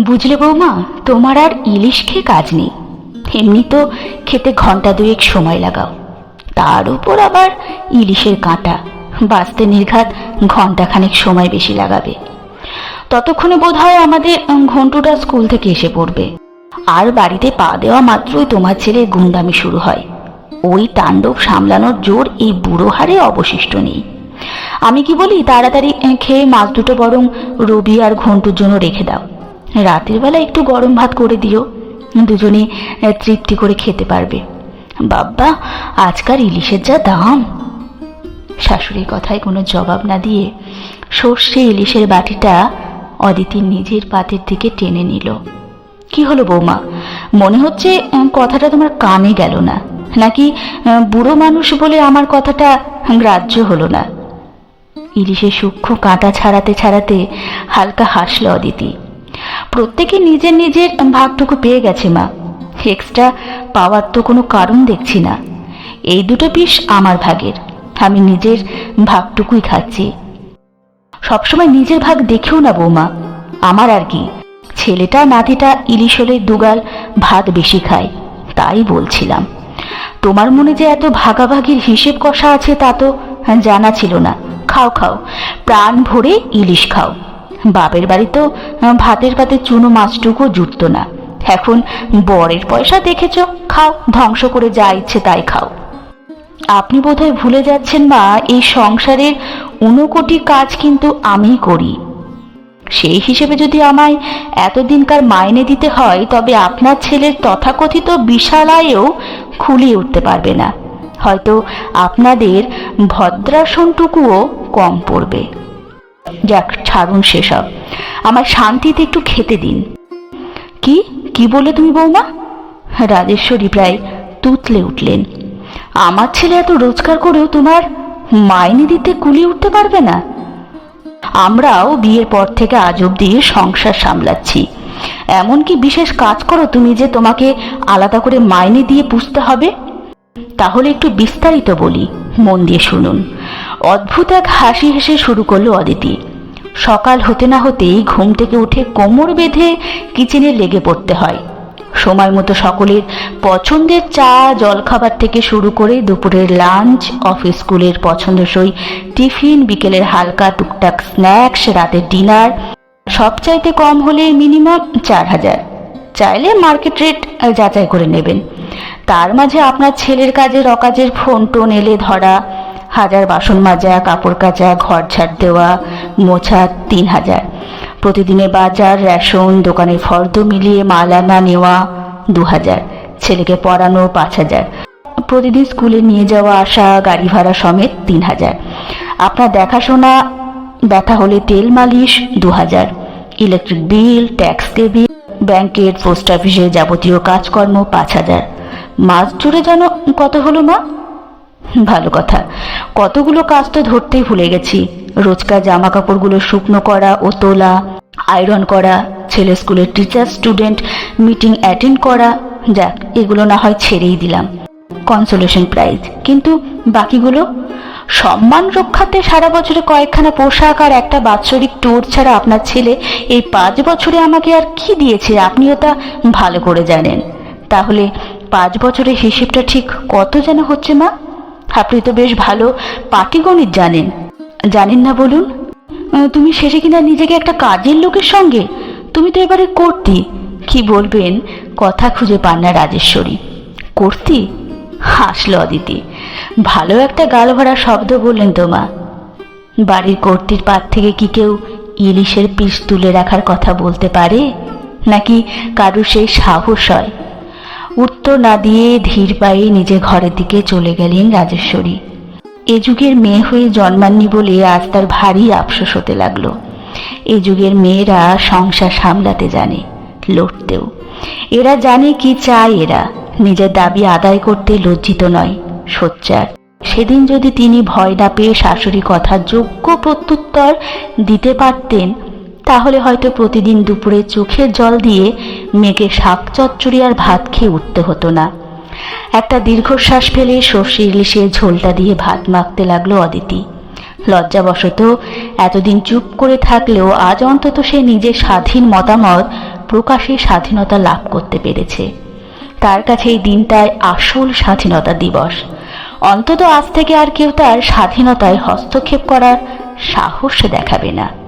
বুঝলে বৌমা, তোমার আর ইলিশ খেয়ে কাজ নেই। এমনি তো খেতে ঘণ্টা দুয়েক সময় লাগাও। তার উপর আবার ইলিশের কাঁটা। বাঁচতে নির্ঘাত ঘন্টাখানেক সময় বেশি লাগাবে। ততক্ষণে বোধ হয় আমাদের ঘন্টুটা স্কুল থেকে এসে পড়বে। আর বাড়িতে পা দেওয়া মাত্রই তোমার ছেলে গুন্ডামি শুরু হয়। ওই তাণ্ডব সামলানোর জোর এই বুড়ো হারে অবশিষ্ট নেই। আমি কি বলি, তাড়াতাড়ি খেয়ে মাছ দুটো বরং রবি আর ঘন্টুর জন্য রেখে দাও। রাতের বেলা একটু গরম ভাত করে দিও, দুজনে তৃপ্তি করে খেতে পারবে। বাব্বা, আজকাল ইলিশের যা দাম। শাশুড়ির কথায় কোনো জবাব না দিয়ে সর্ষে ইলিশের বাটিটা অদিতির নিজের পাতের দিকে টেনে নিল। কি হলো বৌমা? মনে হচ্ছে কথাটা তোমার কানে গেল না। নাকি বুড়ো মানুষ বলে আমার কথাটা গ্রাহ্য হলো না? ইলিশের সূক্ষ্ম কাঁটা ছাড়াতে ছাড়াতে হালকা হাসল অদিতি। প্রত্যেকে নিজের নিজের ভাগটুকু পেয়ে গেছে মা। এক্সট্রা পাওয়ার তো কোনো কারণ দেখছি না। এই দুটো পিস আমার ভাগের। আমি নিজের ভাগটুকুই খাচ্ছি। সবসময় নিজের ভাগ দেখেও না বৌমা। আমার আর কি। ছেলেটা নাতিটা ইলিশ হলে দুগাল ভাত বেশি খায়। তাই বলছিলাম। তোমার মনে যে এত ভাগাভাগির হিসেব কষা আছে তা তো জানা ছিল না। খাও খাও। প্রাণ ভরে ইলিশ খাও। বাপের বাড়ি তো ভাতের পাতে চুনো মাছটুকু জুটতো না। এখন বরের পয়সা দেখেছ, খাও, ধ্বংস করে যা ইচ্ছে তাই খাও। আপনি বোধহয় ভুলে যাচ্ছেন মা, এই সংসারের ঊনকোটি কাজ কিন্তু আমিই করি। সেই হিসেবে যদি আমায় এতদিনকার মাইনে দিতে হয়, তবে আপনার ছেলের তথাকথিত বিশাল আয়েও খুলিয়ে উঠতে পারবে না। হয়তো আপনাদের ভদ্রাসনটুকুও কম পড়বে। যাক, ছাড়ুন সেসব। আমার শান্তিতে একটু খেতে দিন। কি? কি বলে তুমি বৌমা? রাজেশ্বরী প্রায় তুতলে উঠলেন। আমার ছেলে এত রোজগার করেও তোমার মাইনে দিতে কুলিয়ে উঠতে পারবে না? আমরাও বিয়ের পর থেকে আজ অব্দি সংসার সামলাচ্ছি। এমনকি বিশেষ কাজ করো তুমি যে তোমাকে আলাদা করে মাইনে দিয়ে পুষতে হবে। তাহলে একটু বিস্তারিত বলি, মন দিয়ে শুনুন। অদ্ভুত এক হাসি হেসে শুরু করল অদিতি। সকাল হতে না হতেই ঘুম থেকে উঠে কোমর বেঁধে কিচেনে লেগে পড়তে হয়। সময় মতো সকলের পছন্দের চা, জলখাবার থেকে শুরু করে দুপুরের লাঞ্চ, অফিস স্কুলের পছন্দসই টিফিন, বিকেলের হালকা টুকটাক স্ন্যাক্স, রাতের ডিনার, সবচাইতে কম হলে মিনিমাম চার হাজার। চাইলে মার্কেট রেট যাচাই করে নেবেন। তার মাঝে আপনার ছেলের কাজের অকাজের ফোন টোন এলে ধরা, হাজার বাসন মাজা, কাপড় কাচা, ঘর ঝাড় দেওয়া, মোছা তিন হাজার। প্রতিদিনে বাজার, রেশন, দোকানে ফর্দ মিলিয়ে মাল আনা নেওয়া দু হাজার। ছেলেকে পড়ানো পাঁচ হাজার। প্রতিদিন স্কুলে নিয়ে যাওয়া আসা, গাড়ি ভাড়া সমেত তিন হাজার। আপনার দেখাশোনা, ব্যথা হলে তেল মালিশ দু হাজার। ইলেকট্রিক বিল, ট্যাক্স দেবি, ব্যাংকের পোস্ট অফিসে যাবতীয় কাজকর্ম পাঁচ হাজার। মাস জুড়ে যেন কত হলো মা? ভালো কথা। কতগুলো কাজ তো ধরতেই ভুলে গেছি। রোজকার জামা কাপড়গুলো শুকনো করা ও তোলা আয়রন করা, ছেলে স্কুলের টিচার স্টুডেন্ট মিটিং অ্যাটেন্ড করা। যাক, এগুলো না হয় ছেড়েই দিলাম। কনসোলেশন প্রাইজ কিন্তু বাকিগুলো? সম্মান রক্ষাতে সারা বছরে কয়েকখানা পোশাক আর একটা বাৎসরিক ট্যুর ছাড়া আপনার ছেলে এই পাঁচ বছরে আমাকে আর কি দিয়েছে? আপনিও তা ভালো করে জানেন। তাহলে পাঁচ বছরের হিসেবটা ঠিক কত যেন হচ্ছে মা? আপনি তো বেশ ভালো পাটিগণিত জানেন। জানেন না বলুন? তুমি শেষে কিনা নিজেকে একটা কাজের লোকের সঙ্গে? তুমি তো এবারে করতি। কি বলবেন? কথা খুঁজে পান না রাজেশ্বরী। করতি? হাসলো অদিতি। ভালো একটা গাল ভরা শব্দ বললেন তো মা। বাড়ির কর্তির পাত থেকে কি কেউ ইলিশের পিস তুলে রাখার কথা বলতে পারে? নাকি কারুর সেই সাহস হয়? উত্তর না দিয়ে ধীর পায়ে নিজে ঘরের দিকে চলে গেলেন রাজেশ্বরী। এ যুগের মেয়ে হয়ে জন্মাননি বলে আজ তার ভারী আফসোস হতে লাগল। এ যুগের মেয়েরা সংসার সামলাতে জানে, লড়তেও। এরা জানে কি চায় এরা, নিজের দাবি আদায় করতে লজ্জিত নয়, সোচ্চার। সেদিন যদি তিনি ভয় না পেয়ে শাশুড়ি কথার যোগ্য প্রত্যুত্তর দিতে পারতেন, তাহলে হয়তো প্রতিদিন দুপুরে চোখের জল দিয়ে মেয়েকে শাক চচ্চড়ি আর ভাত খেয়ে উঠতে হতো না। একটা দীর্ঘশ্বাস ফেলে সর্ষে ইলিশের ঝোলটা দিয়ে ভাত মাখতে লাগল অদিতি। লজ্জাবশত এতদিন চুপ করে থাকলেও আজ অন্তত সে নিজের স্বাধীন মতামত প্রকাশে স্বাধীনতা লাভ করতে পেরেছে। তার কাছে এই দিনটায় আসল স্বাধীনতা দিবস। অন্তত আজ থেকে আর কেউ তার স্বাধীনতায় হস্তক্ষেপ করার সাহস দেখাবে না।